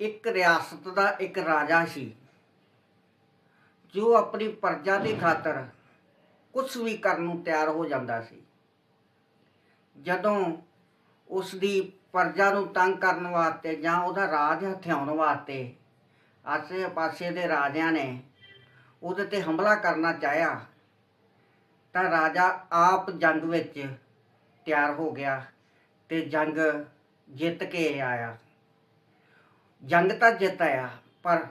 ਇੱਕ ਰਿਆਸਤ ਦਾ ਇੱਕ ਰਾਜਾ ਸੀ। ਜੋ ਆਪਣੀ ਪ੍ਰਜਾ ਦੀ ਖਾਤਰ ਕੁਝ ਵੀ ਕਰਨ ਨੂੰ ਤਿਆਰ ਹੋ ਜਾਂਦਾ ਸੀ। ਜਦੋਂ ਉਸ ਦੀ ਪ੍ਰਜਾ ਨੂੰ ਤੰਗ ਕਰਨ ਵਾਸਤੇ ਜਾਂ ਉਹਦਾ ਰਾਜ ਹਥਿਆਉਣ ਵਾਸਤੇ ਆਸੇ-ਪਾਸੇ ਦੇ ਰਾਜਿਆਂ ਨੇ ਉਹਦੇ ਤੇ ਹਮਲਾ ਕਰਨਾ ਚਾਹਿਆ, ਤਾਂ ਰਾਜਾ ਆਪ ਜੰਗ ਵਿੱਚ ਤਿਆਰ ਹੋ ਗਿਆ ਤੇ ਜੰਗ ਜਿੱਤ ਕੇ ਆਇਆ। ਜੰਗ ਤਾਂ ਜਿੱਤ ਆਇਆ, ਪਰ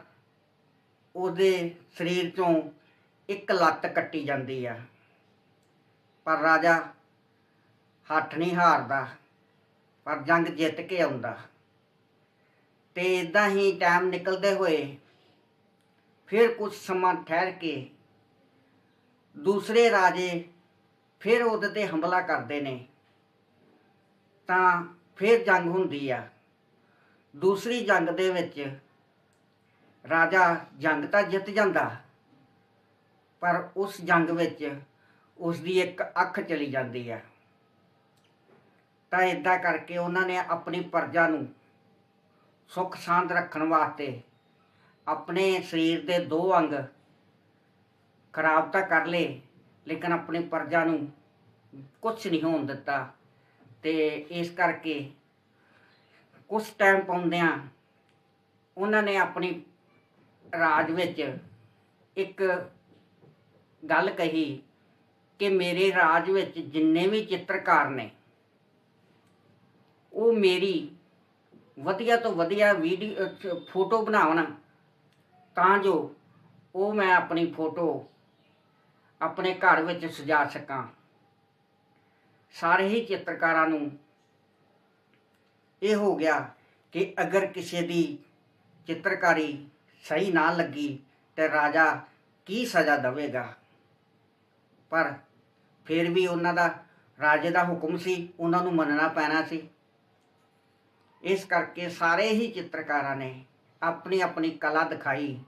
ਉਹਦੇ ਸਰੀਰ ਚੋਂ ਇੱਕ ਲੱਤ ਕੱਟੀ ਜਾਂਦੀ ਆ। ਪਰ ਰਾਜਾ ਹੱਠ ਨਹੀਂ ਹਾਰਦਾ, ਪਰ ਜੰਗ ਜਿੱਤ ਕੇ ਆਉਂਦਾ। ਤੇ ਇਦਾਂ ਹੀ ਟਾਈਮ ਨਿਕਲਦੇ ਹੋਏ ਫਿਰ ਕੁਝ ਸਮਾਂ ਠਹਿਰ ਕੇ ਦੂਸਰੇ ਰਾਜੇ ਫਿਰ ਉਹਦੇ ਤੇ ਹਮਲਾ ਕਰਦੇ ਨੇ। ਤਾਂ ਫਿਰ ਜੰਗ ਹੁੰਦੀ ਆ। ਦੂਸਰੀ ਜੰਗ ਦੇ ਵਿੱਚ ਰਾਜਾ ਜੰਗ ਤਾਂ ਜਿੱਤ ਜਾਂਦਾ, ਪਰ ਉਸ ਜੰਗ ਵਿੱਚ ਉਸ ਦੀ ਇੱਕ ਅੱਖ ਚਲੀ ਜਾਂਦੀ ਹੈ। ਤਾਂ ਇਦਾਂ ਕਰਕੇ ਉਹਨਾਂ ਨੇ ਆਪਣੀ ਪ੍ਰਜਾ ਨੂੰ ਸੁੱਖ ਸ਼ਾਂਤ ਰੱਖਣ ਵਾਸਤੇ ਆਪਣੇ ਸਰੀਰ ਦੇ ਦੋ ਅੰਗ ਖਰਾਬ ਤਾਂ ਕਰ ਲਏ, ਲੇਕਿਨ ਆਪਣੀ ਪ੍ਰਜਾ ਨੂੰ ਕੁਝ ਨਹੀਂ ਹੋਣ ਦਿੱਤਾ। ਤੇ ਇਸ ਕਰਕੇ ਕੁਝ ਟਾਈਮ ਪਾਉਂਦਿਆਂ ਉਹਨਾਂ ਨੇ ਆਪਣੀ ਰਾਜ ਵਿੱਚ ਇੱਕ ਗੱਲ ਕਹੀ ਕਿ ਮੇਰੇ ਰਾਜ ਵਿੱਚ ਜਿੰਨੇ ਵੀ ਚਿੱਤਰਕਾਰ ਨੇ, ਉਹ ਮੇਰੀ ਵਧੀਆ ਤੋਂ ਵਧੀਆ ਵੀਡੀਓ ਫੋਟੋ ਬਣਾਉਣ, ਤਾਂ ਜੋ ਉਹ ਮੈਂ ਆਪਣੀ ਫੋਟੋ ਆਪਣੇ ਘਰ ਵਿੱਚ ਸਜਾ ਸਕਾਂ। ਸਾਰੇ ਹੀ ਚਿੱਤਰਕਾਰਾਂ ਨੂੰ ਇਹ ਹੋ ਗਿਆ ਕਿ ਅਗਰ ਕਿਸੇ ਦੀ ਚਿੱਤਰਕਾਰੀ ਸਹੀ ਨਾ ਲੱਗੀ ਤੇ ਰਾਜਾ ਕੀ ਸਜ਼ਾ ਦੇਵੇਗਾ? ਪਰ ਫਿਰ ਵੀ ਉਹਨਾਂ ਦਾ ਰਾਜੇ ਦਾ ਹੁਕਮ ਸੀ, ਉਹਨਾਂ ਨੂੰ ਮੰਨਣਾ ਪੈਣਾ ਸੀ। ਇਸ ਕਰਕੇ ਸਾਰੇ ਹੀ ਚਿੱਤਰਕਾਰਾਂ ਨੇ ਆਪਣੀ ਆਪਣੀ ਕਲਾ ਦਿਖਾਈ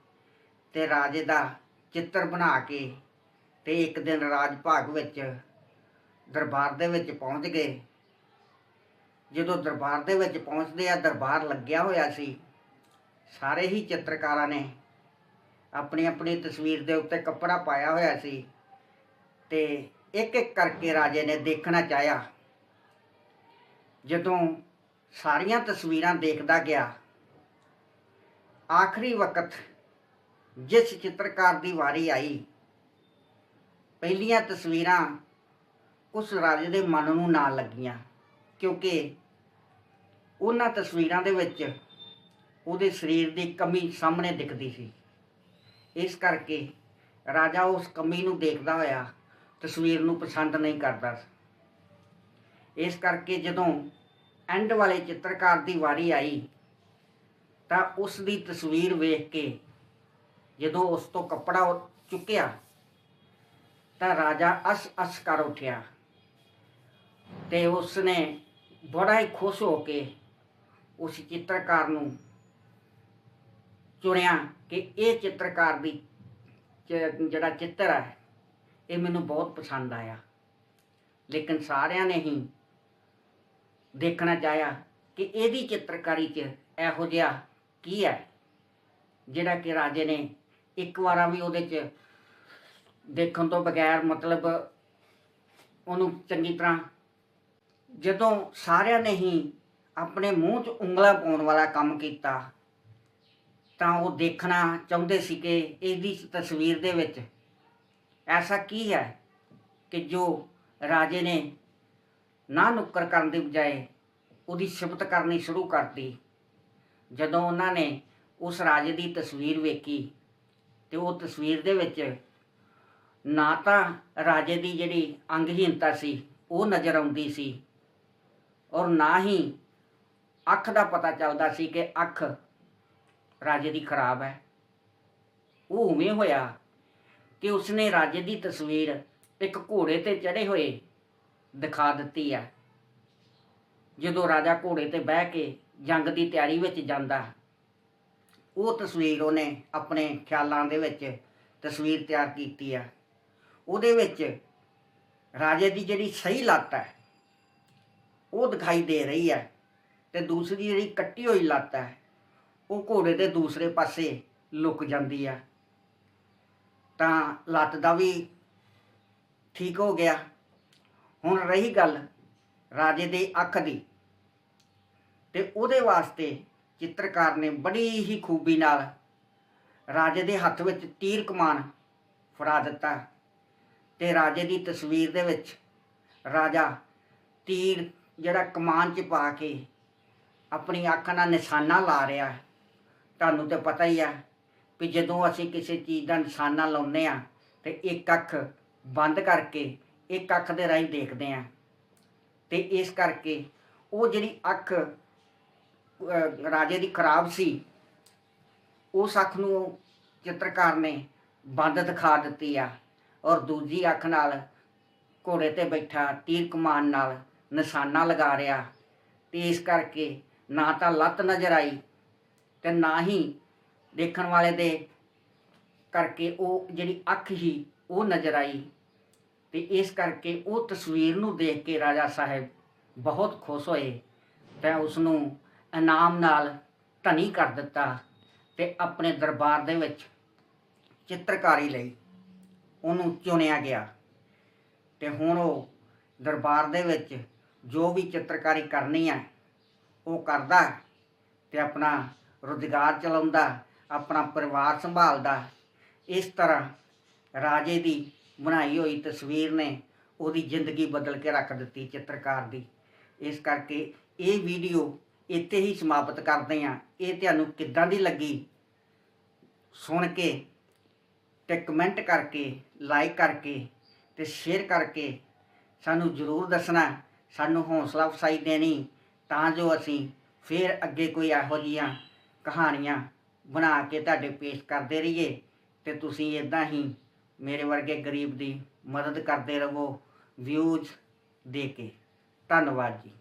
ਤੇ ਰਾਜੇ ਦਾ ਚਿੱਤਰ ਬਣਾ ਕੇ ਤੇ ਇੱਕ ਦਿਨ ਰਾਜ ਭਾਗ ਵਿੱਚ ਦਰਬਾਰ ਦੇ ਵਿੱਚ ਪਹੁੰਚ ਗਏ। ਜਦੋਂ ਦਰਬਾਰ ਦੇ ਵਿੱਚ ਪਹੁੰਚਦੇ ਆ, ਦਰਬਾਰ ਲੱਗਿਆ ਹੋਇਆ ਸੀ, ਸਾਰੇ ਹੀ ਚਿੱਤਰਕਾਰਾਂ ਨੇ ਆਪਣੀ ਆਪਣੀ ਤਸਵੀਰ ਦੇ ਉੱਤੇ ਕੱਪੜਾ ਪਾਇਆ ਹੋਇਆ ਸੀ ਤੇ ਇੱਕ ਇੱਕ ਕਰਕੇ ਰਾਜੇ ਨੇ ਦੇਖਣਾ ਚਾਹਿਆ। ਜਦੋਂ ਸਾਰੀਆਂ ਤਸਵੀਰਾਂ ਦੇਖਦਾ ਗਿਆ, ਆਖਰੀ ਵਕਤ ਜਿਸ ਚਿੱਤਰਕਾਰ ਦੀ ਵਾਰੀ ਆਈ, ਪਹਿਲੀਆਂ ਤਸਵੀਰਾਂ ਉਸ ਰਾਜੇ ਦੇ ਮਨ ਨੂੰ ਨਾ ਲੱਗੀਆਂ। ਕਿਉਂਕਿ ਉਹਨਾਂ ਤਸਵੀਰਾਂ ਦੇ ਵਿੱਚ ਉਹਦੇ ਸਰੀਰ ਦੀ ਕਮੀ ਸਾਹਮਣੇ ਦਿਖਦੀ ਸੀ। ਇਸ ਕਰਕੇ ਰਾਜਾ ਉਸ ਕਮੀ ਨੂੰ ਦੇਖਦਾ ਹੋਇਆ ਤਸਵੀਰ ਨੂੰ ਪਸੰਦ ਨਹੀਂ ਕਰਦਾ ਇਸ ਕਰਕੇ ਜਦੋਂ ਐਂਡ ਵਾਲੇ ਚਿੱਤਰਕਾਰ ਦੀ ਵਾਰੀ ਆਈ, ਤਾਂ ਉਸ ਦੀ ਤਸਵੀਰ ਵੇਖ ਕੇ ਜਦੋਂ ਉਸ ਤੋਂ ਕੱਪੜਾ ਚੁੱਕਿਆ, ਤਾਂ ਰਾਜਾ ਅਸ ਅਸ ਕਰ ਉੱਠਿਆ ਤੇ ਉਸ ਨੇ ਬੜਾ ਹੀ ਖੁਸ਼ ਹੋ ਕੇ ਉਸ ਚਿੱਤਰਕਾਰ ਨੂੰ ਚੁਣਿਆ ਕਿ ਇਹ ਚਿੱਤਰਕਾਰ ਦੀ ਚ- ਜਿਹੜਾ ਚਿੱਤਰ ਹੈ, ਇਹ ਮੈਨੂੰ ਬਹੁਤ ਪਸੰਦ ਆਇਆ। ਲੇਕਿਨ ਸਾਰਿਆਂ ਨੇ ਹੀ ਦੇਖਣਾ ਚਾਹਿਆ ਕਿ ਇਹਦੀ ਚਿੱਤਰਕਾਰੀ 'ਚ ਇਹੋ ਜਿਹਾ ਕੀ ਹੈ, ਜਿਹੜਾ ਕਿ ਰਾਜੇ ਨੇ ਇੱਕ ਵਾਰਾਂ ਵੀ ਉਹਦੇ 'ਚ ਦੇਖਣ ਤੋਂ ਬਗੈਰ ਮਤਲਬ ਉਹਨੂੰ ਚੰਗੀ ਤਰ੍ਹਾਂ ਜਦੋਂ ਸਾਰਿਆਂ ਨੇ ਹੀ ਆਪਣੇ ਮੂੰਹ 'ਚ ਉਂਗਲਾਂ ਪਾਉਣ ਵਾਲਾ ਕੰਮ ਕੀਤਾ, ਤਾਂ ਉਹ ਦੇਖਣਾ ਚਾਹੁੰਦੇ ਸੀ ਕਿ ਇਹਦੀ ਤਸਵੀਰ ਦੇ ਵਿੱਚ ਐਸਾ ਕੀ ਹੈ ਕਿ ਜੋ ਰਾਜੇ ਨੇ ਨਾ ਨੁੱਕਰ ਕਰਨ ਦੀ ਬਜਾਏ ਉਹਦੀ ਸਿਫਤ ਕਰਨੀ ਸ਼ੁਰੂ ਕਰਤੀ। ਜਦੋਂ ਉਹਨਾਂ ਨੇ ਉਸ ਰਾਜੇ ਦੀ ਤਸਵੀਰ ਵੇਖੀ ਤੇ ਉਹ ਤਸਵੀਰ ਦੇ ਵਿੱਚ ਨਾ ਤਾਂ ਰਾਜੇ ਦੀ ਜਿਹੜੀ ਅੰਗਹੀਨਤਾ ਸੀ, ਉਹ ਨਜ਼ਰ ਆਉਂਦੀ ਸੀ ਔਰ ਨਾ ਹੀ ਅੱਖ ਦਾ ਪਤਾ ਚੱਲਦਾ ਸੀ ਕਿ ਅੱਖ ਰਾਜੇ ਦੀ ਖਰਾਬ ਹੈ। ਉਹ ਉਵੇਂ ਹੋਇਆ ਕਿ ਉਸਨੇ ਰਾਜੇ ਦੀ ਤਸਵੀਰ ਇੱਕ ਘੋੜੇ ਤੇ ਚੜੇ ਹੋਏ ਦਿਖਾ ਦਿੱਤੀ ਹੈ। ਜਦੋਂ ਰਾਜਾ ਘੋੜੇ ਤੇ ਬਹਿ ਕੇ ਜੰਗ ਦੀ ਤਿਆਰੀ ਵਿੱਚ ਜਾਂਦਾ, ਉਹ ਤਸਵੀਰ ਉਹਨੇ ਆਪਣੇ ਖਿਆਲਾਂ ਦੇ ਵਿੱਚ ਤਸਵੀਰ ਤਿਆਰ ਕੀਤੀ ਆ ਉਹਦੇ ਵਿੱਚ ਰਾਜੇ ਦੀ ਜਿਹੜੀ ਸਹੀ ਲੱਤ ਹੈ ਉਹ ਦਿਖਾਈ ਦੇ ਰਹੀ ਹੈ ਤੇ ਦੂਸਰੀ ਜਿਹੜੀ ਕੱਟੀ ਹੋਈ ਲੱਤ ਹੈ, ਉਹ ਘੋੜੇ ਦੇ ਦੂਸਰੇ ਪਾਸੇ ਲੁਕ ਜਾਂਦੀ ਆ। ਤਾਂ ਲੱਤ ਦਾ ਵੀ ਠੀਕ ਹੋ ਗਿਆ। ਹੁਣ ਰਹੀ ਗੱਲ ਰਾਜੇ ਦੀ ਅੱਖ ਦੀ ਤੇ ਉਹਦੇ ਵਾਸਤੇ ਚਿੱਤਰਕਾਰ ਨੇ ਬੜੀ ਹੀ ਖੂਬੀ ਨਾਲ ਰਾਜੇ ਦੇ ਹੱਥ ਵਿੱਚ ਤੀਰ ਕਮਾਨ ਫੜਾ ਦਿੱਤਾ ਤੇ ਰਾਜੇ ਦੀ ਤਸਵੀਰ ਦੇ ਵਿੱਚ ਰਾਜਾ ਤੀਰ ਜਿਹੜਾ ਕਮਾਨ 'ਚ ਪਾ ਕੇ ਆਪਣੀ ਅੱਖ ਨਾਲ ਨਿਸ਼ਾਨਾ ਲਾ ਰਿਹਾ, ਤੁਹਾਨੂੰ ਤੇ ਪਤਾ ਹੀ ਆ ਵੀ ਜਦੋਂ ਅਸੀਂ ਕਿਸੇ ਚੀਜ਼ ਦਾ ਨਿਸ਼ਾਨਾ ਲਾਉਂਦੇ ਆ ਤੇ ਇੱਕ ਅੱਖ ਬੰਦ ਕਰਕੇ ਇੱਕ ਅੱਖ ਦੇ ਰਾਹੀਂ ਦੇਖਦੇ ਆ ਤੇ ਇਸ ਕਰਕੇ ਉਹ ਜਿਹੜੀ ਅੱਖ ਰਾਜੇ ਦੀ ਖਰਾਬ ਸੀ, ਉਸ ਅੱਖ ਨੂੰ ਚਿੱਤਰਕਾਰ ਨੇ ਬੰਦ ਦਿਖਾ ਦਿੱਤੀ ਆ ਔਰ ਦੂਜੀ ਅੱਖ ਨਾਲ ਘੋੜੇ ਤੇ ਬੈਠਾ ਤੀਰ ਕਮਾਨ ਨਾਲ ਨਿਸ਼ਾਨਾ ਲਗਾ ਰਿਹਾ ਤੇ ਇਸ ਕਰਕੇ ਨਾ ਤਾਂ ਲੱਤ ਨਜ਼ਰ ਆਈ ਤੇ ਨਾ ਹੀ ਦੇਖਣ ਵਾਲੇ ਦੇ ਕਰਕੇ ਉਹ ਜਿਹੜੀ ਅੱਖ ਹੀ ਉਹ ਨਜ਼ਰ ਆਈ। ਤੇ ਇਸ ਕਰਕੇ ਉਹ ਤਸਵੀਰ ਨੂੰ ਦੇਖ ਕੇ ਰਾਜਾ ਸਾਹਿਬ ਬਹੁਤ ਖੁਸ਼ ਹੋਏ ਤੇ ਉਸ ਨੂੰ ਇਨਾਮ ਨਾਲ ਧਨੀ ਕਰ ਦਿੱਤਾ ਤੇ ਆਪਣੇ ਦਰਬਾਰ ਦੇ ਵਿੱਚ ਚਿੱਤਰਕਾਰੀ ਲਈ ਉਹਨੂੰ ਚੁਣਿਆ ਗਿਆ। ਤੇ ਹੁਣ ਉਹ ਦਰਬਾਰ ਦੇ ਵਿੱਚ ਜੋ ਵੀ ਚਿੱਤਰਕਾਰੀ ਕਰਨੀ ਹੈ, ਉਹ ਕਰਦਾ ਤੇ ਆਪਣਾ ਰੁਜ਼ਗਾਰ ਚਲਾਉਂਦਾ ਆਪਣਾ ਪਰਿਵਾਰ ਸੰਭਾਲਦਾ ਇਸ ਤਰ੍ਹਾਂ ਰਾਜੇ ਦੀ ਬਣਾਈ ਹੋਈ ਤਸਵੀਰ ਨੇ ਉਹਦੀ ਜ਼ਿੰਦਗੀ ਬਦਲ ਕੇ ਰੱਖ ਦਿੱਤੀ ਚਿੱਤਰਕਾਰ ਦੀ। ਇਸ ਕਰਕੇ ਇਹ ਵੀਡੀਓ ਇੱਥੇ ਹੀ ਸਮਾਪਤ ਕਰਦੇ ਹਾਂ। ਇਹ ਤੁਹਾਨੂੰ ਕਿੱਦਾਂ ਦੀ ਲੱਗੀ? ਸੁਣ ਕੇ, ਤੇ ਕਮੈਂਟ ਕਰਕੇ, ਲਾਈਕ ਕਰਕੇ ਤੇ ਸ਼ੇਅਰ ਕਰਕੇ ਸਾਨੂੰ ਜ਼ਰੂਰ ਦੱਸਣਾ। ਸਾਨੂੰ ਹੌਸਲਾ ਅਫਸਾਈ ਦੇਣੀ, ਤਾਂ ਜੋ ਅਸੀਂ ਫਿਰ ਅੱਗੇ ਕੋਈ ਇਹੋ ਜਿਹੀਆਂ ਕਹਾਣੀਆਂ ਬਣਾ ਕੇ ਤੁਹਾਡੇ ਪੇਸ਼ ਕਰਦੇ ਰਹੀਏ ਤੇ ਤੁਸੀਂ ਇਦਾਂ ਹੀ ਮੇਰੇ ਵਰਗੇ ਗਰੀਬ ਦੀ ਮਦਦ ਕਰਦੇ ਰਹੋ ਵਿਊਜ਼ ਦੇ ਕੇ। ਧੰਨਵਾਦ ਜੀ।